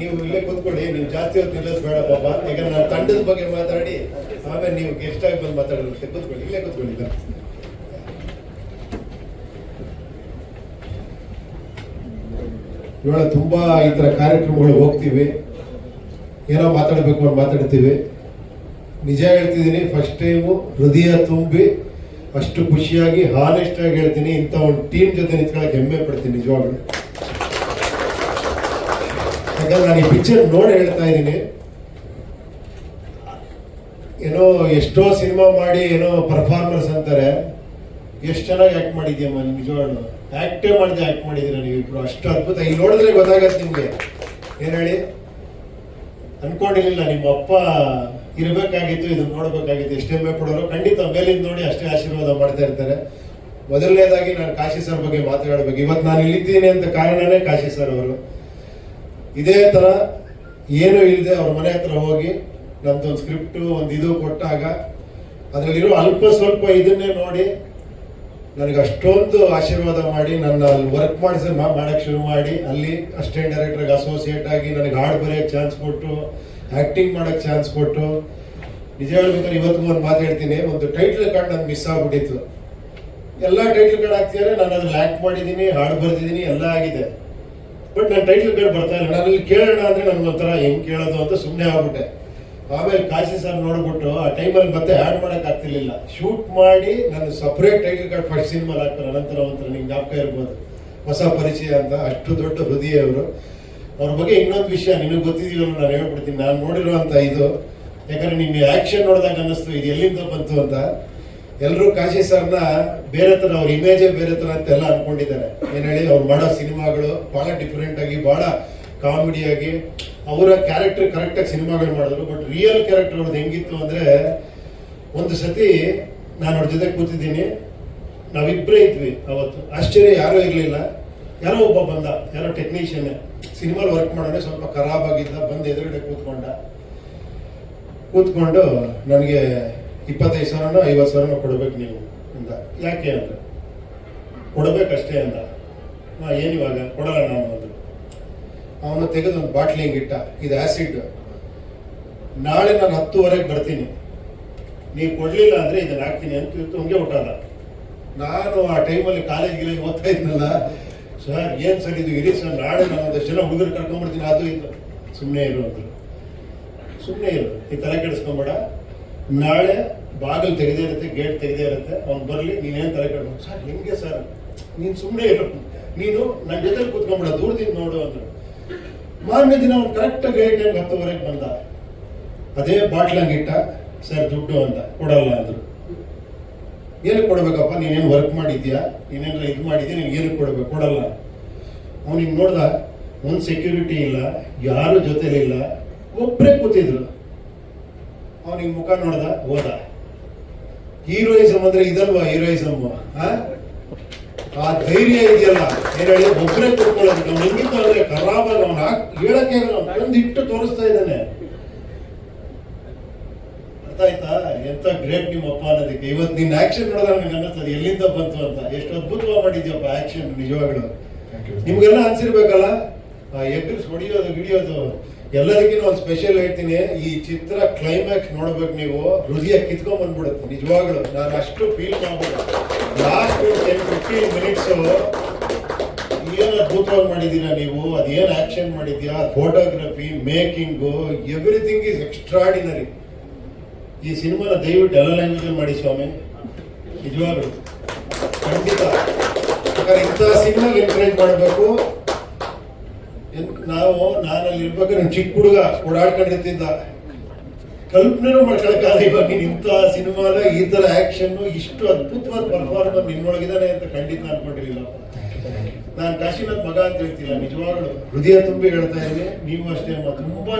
ನೀವು ಇಲ್ಲೇ ಕೂತ್ಕೊಳ್ಳಿ, ನೀವು ಜಾಸ್ತಿ ಹೊತ್ತು ನಿಲ್ಲಿಸ್ಬೇಡ ಬೇಡ ಪಾಪ. ಈಗ ನಾನು ತಂಡದ ಬಗ್ಗೆ ಮಾತಾಡಿ, ಆಮೇಲೆ ನೀವು ಗೆಸ್ಟ್ ಆಗಿ ಬಂದು ಮಾತಾಡೋದಂತೆ ಕೂತ್ಕೊಳ್ಳಿ, ಇಲ್ಲೇ ಕೂತ್ಕೊಳ್ಳಿ. ಇವಾಗ ತುಂಬಾ ಈ ತರ ಕಾರ್ಯಕ್ರಮಗಳು ಹೋಗ್ತೀವಿ. ಏನೋ ಮಾತಾಡಬೇಕು ಅಂತ ಮಾತಾಡ್ತೀವಿ. ನಿಜ ಹೇಳ್ತಿದ್ದೀನಿ ಫಸ್ಟ್ ಟೈಮು ಹೃದಯ ತುಂಬಿ ಅಷ್ಟು ಖುಷಿಯಾಗಿ ಹಾನೆಸ್ಟ್ ಆಗಿ ಹೇಳ್ತೀನಿ. ಇಂಥ ಒಂದು ಟೀಮ್ ಜೊತೆ ನಿಂತ್ಕೊಳಕ್ಕೆ ಹೆಮ್ಮೆ ಪಡ್ತೀನಿ ನಿಜವಾಗ್ಲು. ಯಾಕಂದ್ರೆ ನಾನು ಈ ಪಿಕ್ಚರ್ ನೋಡಿ ಹೇಳ್ತಾ ಇದ್ದೀನಿ. ಏನೋ ಎಷ್ಟೋ ಸಿನಿಮಾ ಮಾಡಿ ಏನೋ ಪರ್ಫಾರ್ಮೆನ್ಸ್ ಅಂತಾರೆ. ಎಷ್ಟು ಚೆನ್ನಾಗಿ ಆಕ್ಟ್ ಮಾಡಿದ್ಯಮ್ಮ ನಿಜವಾಗ್ಲು? ಆ್ಯಕ್ಟೇ ಮಾಡಿದೆ ಆಕ್ಟ್ ಮಾಡಿದ್ದೀರ ನೀವಿಬ್ರು ಅಷ್ಟು ಅದ್ಭುತ. ಇಲ್ಲಿ ನೋಡಿದ್ರೆ ಗೊತ್ತಾಗತ್ತೆ ನಿಮಗೆ. ಏನ್ ಹೇಳಿ? ಅನ್ಕೊಂಡಿರ್ಲಿಲ್ಲ, ನಿಮ್ಮ ಅಪ್ಪ ಇರಬೇಕಾಗಿತ್ತು, ಇದನ್ನ ನೋಡಬೇಕಾಗಿತ್ತು. ಎಷ್ಟೇ ಕೊಡೋರು ಖಂಡಿತ ಮೇಲಿಂದ ನೋಡಿ ಅಷ್ಟೇ ಆಶೀರ್ವಾದ ಮಾಡ್ತಾ ಇರ್ತಾರೆ. ಮೊದಲನೇದಾಗಿ ನಾನು ಕಾಶಿ ಸರ್ ಬಗ್ಗೆ ಮಾತಾಡಬೇಕು. ಇವತ್ತು ನಾನು ಇಲ್ಲಿದ್ದೀನಿ ಅಂತ ಕಾರಣನೇ ಕಾಶಿ ಸರ್ ಅವರು. ಇದೇ ತರ ಏನು ಇಲ್ಲದೆ ಅವ್ರ ಮನೆ ಹತ್ರ ಹೋಗಿ ನಮ್ದೊಂದು ಸ್ಕ್ರಿಪ್ಟ್ ಒಂದು ಇದು ಕೊಟ್ಟಾಗ ಅದರಲ್ಲಿರೋ ಅಲ್ಪ ಸ್ವಲ್ಪ ಇದನ್ನೇ ನೋಡಿ ನನಗೆ ಅಷ್ಟೊಂದು ಆಶೀರ್ವಾದ ಮಾಡಿ ನನ್ನ ಅಲ್ಲಿ ವರ್ಕ್ ಮಾಡಿಸಿ ಮಾಡಕ್ ಶುರು ಮಾಡಿ ಅಲ್ಲಿ ಅಸಿಸ್ಟೆಂಟ್ ಡೈರೆಕ್ಟರ್ಗೆ ಅಸೋಸಿಯೇಟ್ ಆಗಿ ನನಗೆ ಹಾಡು ಬರೆಯೋಕ್ಕೆ ಚಾನ್ಸ್ ಕೊಟ್ಟು ಆ್ಯಕ್ಟಿಂಗ್ ಮಾಡಕ್ ಚಾನ್ಸ್ ಕೊಟ್ಟು. ನಿಜ ಹೇಳ್ಬೇಕಾದ್ರೆ ಇವತ್ತು ಒಂದು ಮಾತು ಹೇಳ್ತೀನಿ, ಒಂದು ಟೈಟ್ಲ್ ಕಾರ್ಡ್ ನನ್ಗೆ ಮಿಸ್ ಆಗಿಬಿಟ್ಟಿತ್ತು. ಎಲ್ಲ ಟೈಟ್ಲ್ ಕಾರ್ಡ್ ಹಾಕ್ತಿದ್ದಾರೆ ನಾನು ಅದ್ರಲ್ಲಿ ಆ್ಯಕ್ಟ್ ಮಾಡಿದ್ದೀನಿ ಹಾಡು ಬರೆದಿದ್ದೀನಿ ಎಲ್ಲ ಆಗಿದೆ. ಬಟ್ ನಾನು ಟೈಟ್ಲ್ ಕಾರ್ಡ್ ಬರ್ತಾ ಇಲ್ಲ. ನಾನು ಕೇಳೋಣ ಅಂದ್ರೆ ನನ್ಗೆ ಒಂಥರ ಹೆಂಗ್ ಕೇಳೋದು ಅಂತ ಸುಮ್ಮನೆ ಆಗ್ಬಿಟ್ಟೆ. ಆಮೇಲೆ ಕಾಶಿ ಸರ್ ನೋಡ್ಬಿಟ್ಟು ಆ ಟೈಮಲ್ಲಿ ಮತ್ತೆ ಆ್ಯಡ್ ಮಾಡಕ್ ಆಗ್ತಿರ್ಲಿಲ್ಲ. ಶೂಟ್ ಮಾಡಿ ನಾನು separate title card first cinema ಹಾಕ್ತಾರೆ. ಅನಂತರ ಒಂಥರ ನಿಂಗೆ ಜ್ಞಾಪಕ ಇರ್ಬೋದು. ಹೊಸ ಪರಿಚಯ ಅಂತ. ಅಷ್ಟು ದೊಡ್ಡ ಹೃದಯ ಅವರು ಅವ್ರ ಬಗ್ಗೆ ಇನ್ನೊಂದು ವಿಷಯ ನಿನಗೆ ಗೊತ್ತಿದೆಯಲ್ಲ ನಾನು ಹೇಳ್ಬಿಡ್ತೀನಿ. ನಾನು ನೋಡಿರುವಂತ ಇದು. ಯಾಕಂದರೆ ನಿಮಗೆ ಆಕ್ಷನ್ ನೋಡಿದಾಗ ಅನ್ನಿಸ್ತು. ಇದು ಎಲ್ಲಿಂದ ಬಂತು ಅಂತ. ಎಲ್ಲರೂ ಕಾಶಿ ಸರ್ನ ಬೇರೆ ತರ ಅವ್ರ ಇಮೇಜೇ ಬೇರೆ ತರ ಅಂತ ಎಲ್ಲ ಅನ್ಕೊಂಡಿದ್ದಾರೆ. ಏನ್ ಹೇಳಿ, ಅವ್ರು ಮಾಡೋ ಸಿನಿಮಾಗಳು ಬಹಳ ಡಿಫ್ರೆಂಟ್ ಆಗಿ, ಬಹಳ ಕಾಮಿಡಿಯಾಗಿ ಅವರ ಕ್ಯಾರೆಕ್ಟರ್ ಕರೆಕ್ಟ್ ಆಗಿ ಸಿನಿಮಾಗಳು ಮಾಡಿದ್ರು. ಬಟ್ ರಿಯಲ್ ಕ್ಯಾರೆಕ್ಟರ್ ಅವ್ರದ್ದು ಹೆಂಗಿತ್ತು ಅಂದ್ರೆ, ಒಂದು ಸತಿ ನಾನು ಅವ್ರ ಜೊತೆ ಕೂತಿದ್ದೀನಿ ನಾವಿಬ್ಬರೇ ಇದ್ವಿ ಅವತ್ತು. ಆಶ್ಚರ್ಯ, ಯಾರೂ ಇರಲಿಲ್ಲ. ಯಾರೋ ಒಬ್ಬ ಬಂದ, ಯಾರೋ ಟೆಕ್ನಿಷಿಯನ್ ಸಿನಿಮಾಲ್ ವರ್ಕ್ ಮಾಡೋಣ ಸ್ವಲ್ಪ ಖರಾಬ್ ಆಗಿದ್ದ, ಬಂದು ಎದುರುಗಡೆ ಕೂತ್ಕೊಂಡ. ಕೂತ್ಕೊಂಡು ನನಗೆ ಇಪ್ಪತ್ತೈದು ಸಾವಿರನೋ ಐವತ್ತು ಸಾವಿರನೋ ಕೊಡ್ಬೇಕು ನೀವು ಅಂತ. ಯಾಕೆ ಅಂತ? ಕೊಡಬೇಕಷ್ಟೇ ಅಂತ. ಹಾ ಏನಿವಾಗ ಕೊಡಲ್ಲ ನಾನು ಅಂದರು. ಅವನು ತೆಗೆದು ಒಂದು ಬಾಟ್ಲಿ ಹಿಂಗಿಟ್ಟ ಇದು ಆಸಿಡ್ ನಾಳೆ ನಾನು ಹತ್ತುವರೆಗೆ ಬರ್ತೀನಿ. ನೀವು ಕೊಡಲಿಲ್ಲ ಅಂದ್ರೆ ಇದನ್ನು ಹಾಕ್ತೀನಿ ಅಂತ ಇವತ್ತು ಹಂಗೆ ಹುಟ್ಟಲ್ಲ ನಾನು ಆ ಟೈಮಲ್ಲಿ ಕಾಲೇಜ್ ಗಿಲೇಜ್ ಓದ್ತಾ ಇದ್ನಲ್ಲ. ಸರ್, ಏನ್ ಸರ್ ಇದು? ಇರಿ ಸರ್, ನಾಳೆ ನಾನು ಒಂದಷ್ಟು ಜನ ಹುಡುಗರು ಕರ್ಕೊಂಡ್ಬಿಡ್ತೀನಿ, ಅದು ಇದು. ಸುಮ್ಮನೆ ಇರು ಅಂದ್ರು. ಸುಮ್ಮನೆ ಇರು. ಈ ತಲೆ ಕೆಡಿಸ್ಕೊಂಬೇಡ. ನಾಳೆ ಬಾಗಿಲು ತೆಗೆದೇ ಇರುತ್ತೆ ಗೇಟ್ ತೆಗೆದೇ ಇರುತ್ತೆ, ಅವ್ನು ಬರಲಿ ನೀನೇನು ತಲೆ ಕಟ್ಟು ಸರ್ ಹೆಂಗೆ ಸರ್, ನೀನು ಸುಮ್ಮನೆ ಇರು. ನೀನು ನನ್ನ ಜೊತೆ ಕೂತ್ಕೊಂಬೇಡ, ದೂರದಿಂದ ನೋಡು ಅಂದ್ರು. ಮಾರನೇ ದಿನ ಅವ್ನು ಕರೆಕ್ಟಾಗಿ ಗೇಟ್ ಟೈಮ್ಗೆ ಹತ್ತುವರೆಗೆ ಬಂದ. ಅದೇ ಬಾಟ್ಲಂಗಿಟ್ಟ ಸರ್, ದುಡ್ಡು ಅಂತ, ಕೊಡಲ್ಲ ಅಂದ್ರು. ಏನಕ್ಕೆ ಕೊಡಬೇಕಪ್ಪ? ನೀನೇನು ವರ್ಕ್ ಮಾಡಿದ್ಯಾ? ನೀನೇನಾರ ಇದು ಮಾಡಿದ್ಯಾ? ನೀನು ಏನಕ್ಕೆ ಕೊಡಬೇಕು? ಕೊಡಲ್ಲ. ಅವ್ನಿಗೆ ನೋಡ್ದ, ಒಂದು ಸೆಕ್ಯೂರಿಟಿ ಇಲ್ಲ, ಯಾರು ಜೊತೆಲಿಲ್ಲ. ಒಬ್ಬರೇ ಕೂತಿದ್ರು. ಅವನಿಗೆ ಮುಖ ನೋಡ್ದ ಹೋದ. ಹೀರೋಯಿಸಮ್ ಅಂದ್ರೆ ಇದಲ್ವಾ ಹೀರೋಯಿಸಮ್ ಆ? ಧೈರ್ಯ ಇದೆಯಲ್ಲ. ಏನ್ ಹೇಳಿ ಒಬ್ಬರೇ ಕೂತ್ಕೊಳ್ಳೋದು ಅವ್ನು ಹಿಂಗಿತ್ತು ಅಂದ್ರೆ ಖರಾಬಾಗಿ ಅವ್ನು ಹೇಳಕ್ಕೆ ಇಟ್ಟು ತೋರಿಸ್ತಾ ಇದ್ದಾನೆ. ಅರ್ಥ ಆಯ್ತಾ? ಎಂತ ಗ್ರೇಟ್ ನಿಮ್ಮ ಅಪ್ಪ ಅನ್ನೋದಕ್ಕೆ. ಇವತ್ತು ನಿನ್ನ ಆಕ್ಷನ್ ನೋಡಿದ್ರೆ ನನಗೆ ಅನ್ನಿಸ್ತದೆ ಎಲ್ಲಿಂದ ಬಂತು ಅಂತ. ಎಷ್ಟು ಅದ್ಭುತವಾಗಿ ಮಾಡಿದ್ಯಪ್ಪ ಆಕ್ಷನ್ ನಿಜವಾಗ್ಲು. ನಿಮ್ಗೆಲ್ಲ ಅನ್ಸಿರ್ಬೇಕಲ್ಲ? ಎಗ್ರಿಸ್ ಹೊಡಿಯೋದು ಗಿಡಿಯೋದು. ಎಲ್ಲದಕ್ಕಿಂತ ಒಂದು ಸ್ಪೆಷಲ್ ಹೇಳ್ತೀನಿ, ಈ ಚಿತ್ರ ಕ್ಲೈಮ್ಯಾಕ್ಸ್ ನೋಡ್ಬೇಕು ನೀವು. ಹೃದಯ ಕಿತ್ಕೊಂಡ್ ಬಂದ್ಬಿಡುತ್ತೆ, ನಿಜವಾಗ್ಲು. ನಾನು ಅಷ್ಟು ಫೀಲ್ ಮಾಡ್ಬೋದು. ಲಾಸ್ಟ್ ಟೆನ್ ಫಿಫ್ಟೀನ್ ಮಿನಿಟ್ಸ್ ಏನು ಅದ್ಭುತವಾಗಿ ಮಾಡಿದ್ದೀರಾ ನೀವು? ಅದೇನು ಆ್ಯಕ್ಷನ್ ಮಾಡಿದ್ಯಾ photography making everything is extraordinary ಈ ಸಿನಿಮಾನ ದಯವಿಟ್ಟು ಎಲ್ಲ ಲ್ಯಾಂಗ್ವೇಜಲ್ಲಿ ಮಾಡಿ ಸ್ವಾಮಿ. ನಿಜವಾಗ್ಲು. ಖಂಡಿತ. ಯಾಕಂದ್ರೆ ಇಂಥ ಸಿನಿಮಾಗೆ ಎನ್ಕರೇಜ್ ಮಾಡಬೇಕು. ನಾವು, ನಾನಲ್ಲಿ ಇರ್ಬೇಕಾದ್ರೆ ಚಿಕ್ಕ ಹುಡುಗ ಓಡಾಡ್ಕೊಂಡಿರ್ತಿದ್ದ. ಕಲ್ಪನೆನೂ ಮಾಡ್ಕೊಳಕ್ಕಾಗ ಇವಾಗ ನೀನು ಇಂಥ ಸಿನಿಮಾದ ಈ ತರ ಆಕ್ಷನ್ ಇಷ್ಟು ಅದ್ಭುತವಾದ ಪರ್ಫಾರ್ಮೆನ್ಸ್ ನಿನ್ನೊಳಗಿದ್ದಾನೆ ಅಂತ ಖಂಡಿತ ಅನ್ಕೊಂಡಿರ್ಲಿಲ್ಲ. ನಾನು ಕಾಶಿನಾಥ್ ಮಗ ಅಂತ ಹೇಳ್ತಿಲ್ಲ, ನಿಜವಾಗ್ಲು. ಹೃದಯ ತುಂಬಿ ಹೇಳ್ತಾ ಇದ್ದೀನಿ. ನೀವು ಅಷ್ಟೇ ತುಂಬಾ